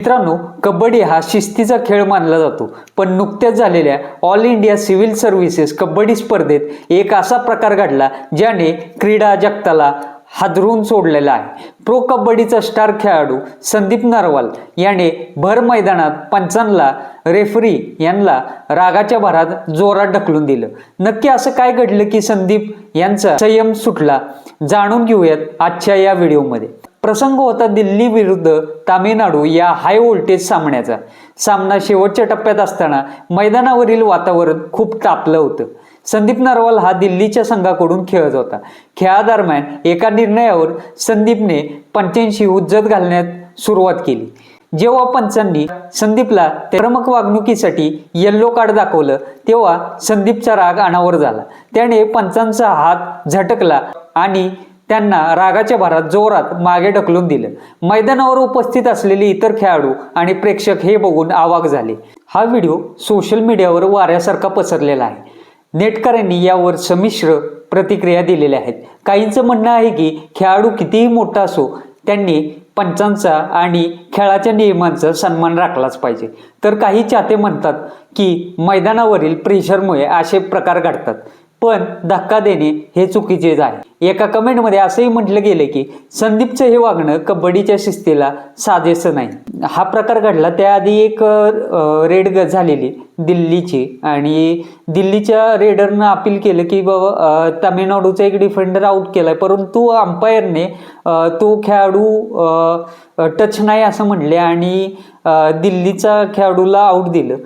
मित्रांनो कबड्डी हा शिस्तीचा खेळ मानला जातो पण नुकत्याच झालेल्या all India civil services kabaddi स्पर्धेत एक असा प्रकार घडला ज्याने क्रीडा जगताला हादरून सोडलेला आहे. प्रो कबड्डीचा स्टार खेळाडू संदीप नरवाल याने भर मैदानात पंचांना रेफरी यांना रागाच्या भरात जोरात ढकलून दिलं. नक्की असं काय घडलं की संदीप यांचा संयम सुटला? जाणून घेऊयात आजच्या या व्हिडिओमध्ये. प्रसंग होता दिल्ली विरुद्ध तामिळनाडू या हाय व्होल्टेज सामन्याचा. सामना शेवटच्या टप्प्यात असताना मैदानावरील वातावरण खूप तापलं होतं. संदीप नरवाल हा दिल्लीच्या संघाकडून खेळत होता. खेळादरम्यान एका निर्णयावर संदीपने पंचांशी उज्जत घालण्यात सुरुवात केली. जेव्हा पंचांनी संदीपला क्रमक वागणुकीसाठी येल्लो कार्ड दाखवलं तेव्हा संदीपचा राग अनावर झाला. त्याने पंचांचा हात झटकला आणि त्यांना रागाच्या भरात जोरात मागे ढकलून दिलं. मैदानावर उपस्थित असलेले इतर खेळाडू आणि प्रेक्षक हे बघून आवाक झाले. हा व्हिडिओ सोशल मीडियावर वाऱ्यासारखा पसरलेला आहे. नेटकऱ्यांनी यावर संमिश्र प्रतिक्रिया दिलेल्या आहेत. काहींचं म्हणणं आहे की खेळाडू कितीही मोठा असो त्यांनी पंचांचा आणि खेळाच्या नियमांचा सन्मान राखलाच पाहिजे. तर काही चाहते म्हणतात की मैदानावरील प्रेशरमुळे असे प्रकार घडतात. पण धक्का देणे हे चुकीचेच आहे एका कमेंटमध्ये असंही म्हटलं गेलं की संदीपचं हे वागणं कबड्डीच्या शिस्तीला साजेसं नाही. हा प्रकार घडला. त्याआधी एक रेड ग झालेली दिल्लीची आणि दिल्लीच्या रेडरनं अपील केलं की बाबा तामिळनाडूचा एक डिफेंडर आउट केलाय. परंतु अंपायरने तो खेळाडू टच नाही असं म्हटले आणि दिल्लीचा खेळाडूला आउट दिलं.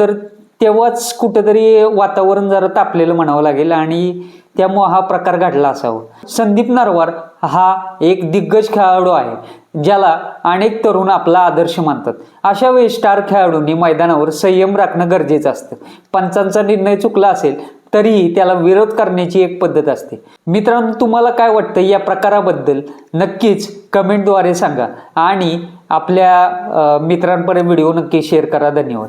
तर तेव्हाच कुठंतरी वातावरण जरा तापलेलं म्हणावं लागेल आणि त्यामुळं हा प्रकार घडला असावा. संदीप नरवार हा एक दिग्गज खेळाडू आहे ज्याला अनेक तरुण आपला आदर्श मानतात. अशा वेळी स्टार खेळाडूंनी मैदानावर संयम राखणं गरजेचं असतं. पंचांचा निर्णय चुकला असेल तरीही त्याला विरोध करण्याची एक पद्धत असते. मित्रांनो तुम्हाला काय वाटतं या प्रकाराबद्दल? नक्कीच कमेंटद्वारे सांगा आणि आपल्या मित्रांपर्यंत व्हिडिओ नक्की शेअर करा. धन्यवाद.